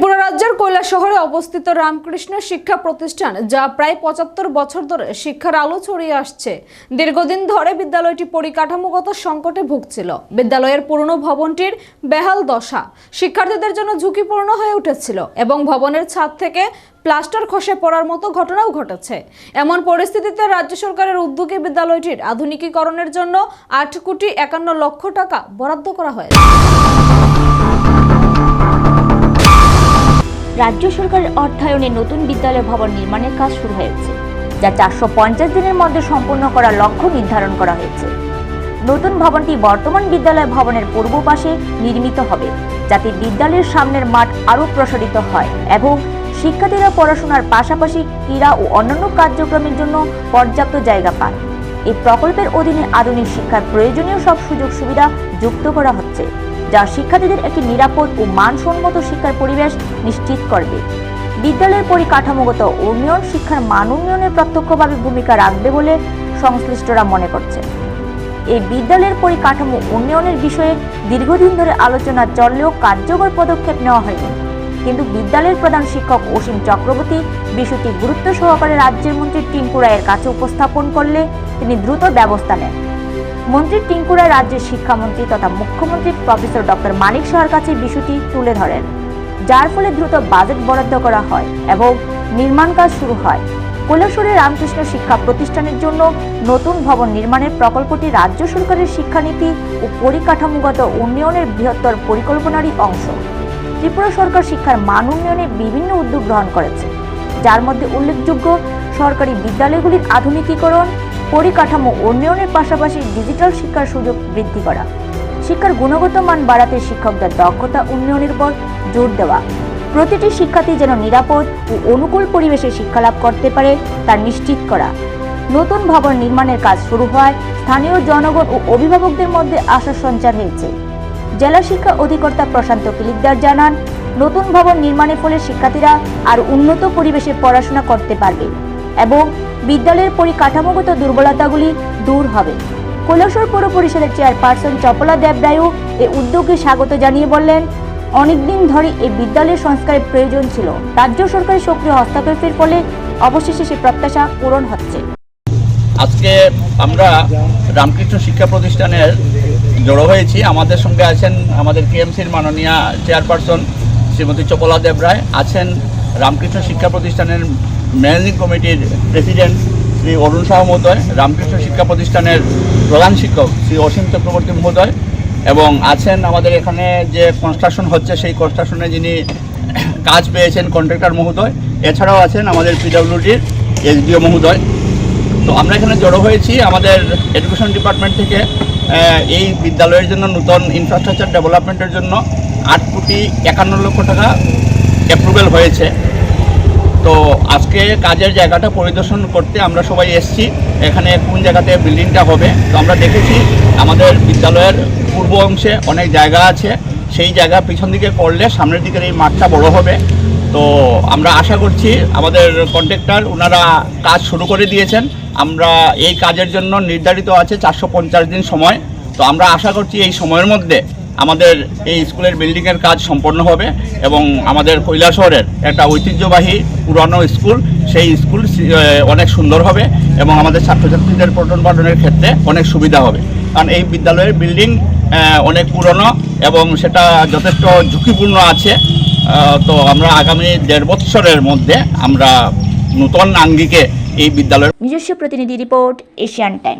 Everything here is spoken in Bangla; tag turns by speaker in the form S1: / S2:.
S1: ত্রিপুরা রাজ্যের কৈলা শহরে অবস্থিত রামকৃষ্ণ শিক্ষা প্রতিষ্ঠান, যা প্রায় পঁচাত্তর বছর ধরে শিক্ষার আলো ছড়িয়ে আসছে। দীর্ঘদিন ধরে বিদ্যালয়টি পরিকাঠামোগত সংকটে ভুগছিল। বিদ্যালয়ের পুরনো ভবনটির বেহাল দশা শিক্ষার্থীদের জন্য ঝুঁকিপূর্ণ হয়ে উঠেছিল এবং ভবনের ছাদ থেকে প্লাস্টার খসে পড়ার মতো ঘটনাও ঘটেছে। এমন পরিস্থিতিতে রাজ্য সরকারের উদ্যোগে বিদ্যালয়টির আধুনিকীকরণের জন্য আট কোটি একান্ন লক্ষ টাকা বরাদ্দ করা হয়েছে।
S2: রাজ্য সরকারের অর্থায়নে নতুন বিদ্যালয় ভবন নির্মাণের কাজ শুরু হয়েছে, যা চারশো পঞ্চাশ দিনের মধ্যে সম্পূর্ণ করার লক্ষ্য নির্ধারণ করা হয়েছে। নতুন ভবনটি বর্তমান বিদ্যালয় ভবনের পূর্ব পাশে নির্মিত হবে, যাতে বিদ্যালয়ের সামনের মাঠ আরও প্রসারিত হয় এবং শিক্ষার্থীরা পড়াশোনার পাশাপাশি ক্রীড়া ও অন্যান্য কার্যক্রমের জন্য পর্যাপ্ত জায়গা পায় এই প্রকল্পের অধীনে আধুনিক শিক্ষার প্রয়োজনীয় সব সুযোগ সুবিধা যুক্ত করা হচ্ছে। যা শিক্ষার্থীদের একটি নিরাপদ ও মানসম্মত শিক্ষার পরিবেশ নিশ্চিত করবে। বিদ্যালয়ের পরিকাঠামোগত উন্নয়ন, শিক্ষার মান উন্নয়নে প্রত্যক্ষভাবে ভূমিকা রাখবে বলে সংশ্লিষ্টরা মনে করছে এই বিদ্যালয়ের পরিকাঠামো উন্নয়নের বিষয়ে দীর্ঘদিন ধরে আলোচনা চললেও কার্যকর পদক্ষেপ নেওয়া হয়নি। কিন্তু বিদ্যালয়ের প্রধান শিক্ষক অসীম চক্রবর্তী বিষয়টি গুরুত্ব সহকারে রাজ্যের মন্ত্রী টিঙ্কু রায়ের কাছে উপস্থাপন করলে তিনি দ্রুত ব্যবস্থা নেন। মন্ত্রী টিঙ্কুরা রাজ্যের শিক্ষামন্ত্রী তথা মুখ্যমন্ত্রী প্রফেসর ডক্টর মানিক সাহার কাছে বিষয়টি তুলে ধরেন, যার ফলে দ্রুত বাজেট বরাদ্দ করা হয় এবং নির্মাণ কাজ শুরু হয়। কৈলাসরের রামকৃষ্ণ শিক্ষা প্রতিষ্ঠানের জন্য নতুন ভবন নির্মাণের প্রকল্পটি রাজ্য সরকারের শিক্ষানীতি ও পরিকাঠামোগত উন্নয়নের বৃহত্তর পরিকল্পনারই অংশ। ত্রিপুরা সরকার শিক্ষার মান উন্নয়নে বিভিন্ন উদ্যোগ গ্রহণ করেছে, যার মধ্যে উল্লেখযোগ্য সরকারি বিদ্যালয়গুলির আধুনিকীকরণ পরিকাঠামো উন্নয়নের পাশাপাশি ডিজিটাল শিক্ষার সুযোগ বৃদ্ধি করা। শিক্ষার গুণগত মান বাড়াতে শিক্ষকদের দক্ষতা উন্নয়নের উপর জোর দেওয়া। প্রতিটি শিক্ষার্থী যেন নিরাপদ ও অনুকূল পরিবেশে শিক্ষালাভ করতে পারে তা নিশ্চিত করা। নতুন ভবন নির্মাণের কাজ শুরু হয় স্থানীয় জনগণ ও অভিভাবকদের মধ্যে আশার সঞ্চার হয়েছে। জেলা শিক্ষা অধিকর্তা প্রশান্ত কিলিকদার জানান, নতুন ভবন নির্মাণের ফলে শিক্ষার্থীরা আর উন্নত পরিবেশে পড়াশোনা করতে পারবে এবং বিদ্যালয়ের পরিকাঠামোগত দুর্বলতাগুলি দূর হবে। কৈলাসর পৌর পরিষদের চেয়ারপারসন চপলা দেবরায়ু এ উদ্যোগে স্বাগত জানিয়ে বললেন, অনেকদিন ধরে এই বিদ্যালয়ের সংস্কারের প্রয়োজন ছিল। রাজ্য সরকারের সক্রিয় হস্তক্ষেপের ফলে অবশেষে সে প্রত্যাশা পূরণ হচ্ছে।
S3: আজকে আমরা রামকৃষ্ণ শিক্ষা প্রতিষ্ঠানের জড়ো হয়েছি। আমাদের সঙ্গে আছেন আমাদের কেএমসির মাননীয় চেয়ারপারসন শ্রীমতী চপলা দেবরায় আছেন রামকৃষ্ণ শিক্ষা প্রতিষ্ঠানের ম্যানেজিং কমিটির প্রেসিডেন্ট শ্রী অরুণ শাহ মহোদয়, রামকৃষ্ণ শিক্ষা প্রতিষ্ঠানের প্রধান শিক্ষক শ্রী অসীম চক্রবর্তী মহোদয় এবং আছেন আমাদের এখানে যে কনস্ট্রাকশন হচ্ছে, সেই কনস্ট্রাকশনে যিনি কাজ পেয়েছেন কন্ট্রাক্টর মহোদয়, এছাড়াও আছেন আমাদের পিডব্লিউডির এসডিও মহোদয়। তো আমরা এখানে জড়ো হয়েছি আমাদের এডুকেশন ডিপার্টমেন্ট থেকে এই বিদ্যালয়ের জন্য নূতন ইনফ্রাস্ট্রাকচার ডেভেলপমেন্টের জন্য। আট কোটি একান্ন লক্ষ টাকা অ্যাপ্রুভেল হয়েছে। তো আজকে কাজের জায়গাটা পরিদর্শন করতে আমরা সবাই এসেছি। এখানে কোন জায়গাতে বিল্ডিংটা হবে? তো আমরা দেখেছি আমাদের বিদ্যালয়ের পূর্ব অংশে অনেক জায়গা আছে। সেই জায়গা পিছন দিকে করলে সামনের দিকের এই মাঠটা বড় হবে। তো আমরা আশা করছি আমাদের কন্ট্রাক্টর ওনারা কাজ শুরু করে দিয়েছেন। আমরা এই কাজের জন্য নির্ধারিত আছে চারশো পঞ্চাশ দিন সময়। তো আমরা আশা করছি এই সময়ের মধ্যে আমাদের এই স্কুলের বিল্ডিংয়ের কাজ সম্পন্ন হবে এবং আমাদের কৈলাসহরের একটা ঐতিহ্যবাহী পুরানো স্কুল, সেই স্কুল অনেক সুন্দর হবে এবং আমাদের ছাত্রছাত্রীদের পঠন পাঠনের ক্ষেত্রে অনেক সুবিধা হবে। কারণ এই বিদ্যালয়ের বিল্ডিং অনেক পুরনো এবং সেটা যথেষ্ট ঝুঁকিপূর্ণ আছে। তো আমরা আগামী দেড় বৎসরের মধ্যে আমরা নূতন আঙ্গিকে এই বিদ্যালয়ের
S2: নিজস্ব প্রতিনিধি রিপোর্ট এশিয়ান টাইম